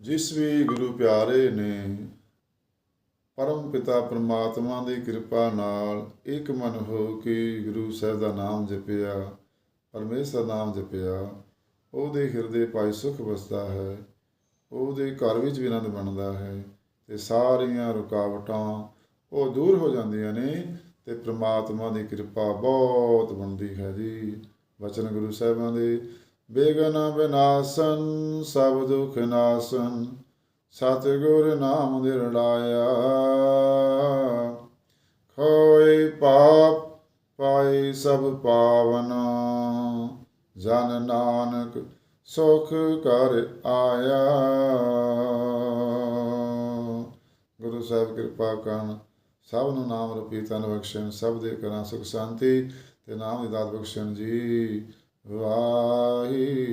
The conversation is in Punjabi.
ਜਿਸ ਵੀ ਗੁਰੂ ਪਿਆਰੇ ਨੇ ਪਰਮ ਪਿਤਾ ਪ੍ਰਮਾਤਮਾ ਦੀ ਕਿਰਪਾ ਨਾਲ ਇੱਕ ਮਨ ਹੋ ਕੇ ਗੁਰੂ ਸਾਹਿਬ ਦਾ ਨਾਮ ਜਪਿਆ, ਪਰਮੇਸ਼ਰ ਦਾ ਨਾਮ ਜਪਿਆ, ਉਹਦੇ ਹਿਰਦੇ ਪਾਈ ਸੁਖ ਵਸਦਾ ਹੈ, ਉਹਦੇ ਘਰ ਵਿੱਚ ਵੀ ਆਨੰਦ ਬਣਦਾ ਹੈ ਤੇ ਸਾਰੀਆਂ ਰੁਕਾਵਟਾਂ ਉਹ ਦੂਰ ਹੋ ਜਾਂਦੀਆਂ ਨੇ ਤੇ ਪ੍ਰਮਾਤਮਾ ਦੀ ਕਿਰਪਾ ਬਹੁਤ ਬਣਦੀ ਹੈ ਜੀ। ਵਚਨ ਗੁਰੂ ਸਾਹਿਬਾਂ ਦੇ ਬੇਗਨ ਬਿਨਾਸਨ ਸਭ ਦੁਖ ਨਾਸਨ, ਸਤਿਗੁਰ ਨਾਮ ਦਿਰੜਾਇਆ ਖੋਏ ਪਾਪ, ਪਾਏ ਸਭ ਪਾਵਨ, ਜਨ ਨਾਨਕ ਸੁਖ ਕਰ ਆਇਆ। ਗੁਰੂ ਸਾਹਿਬ ਕਿਰਪਾ ਕਰਨ, ਸਭ ਨੂੰ ਨਾਮ ਰੂਪੀ ਤਨ ਬਖਸ਼ਣ, ਸਭ ਦੇ ਕਰਾਂ ਸੁਖ ਸ਼ਾਂਤੀ ਤੇ ਨਾਮ ਦੀ ਦਾਤ ਬਖਸ਼ਣ ਜੀ। जाए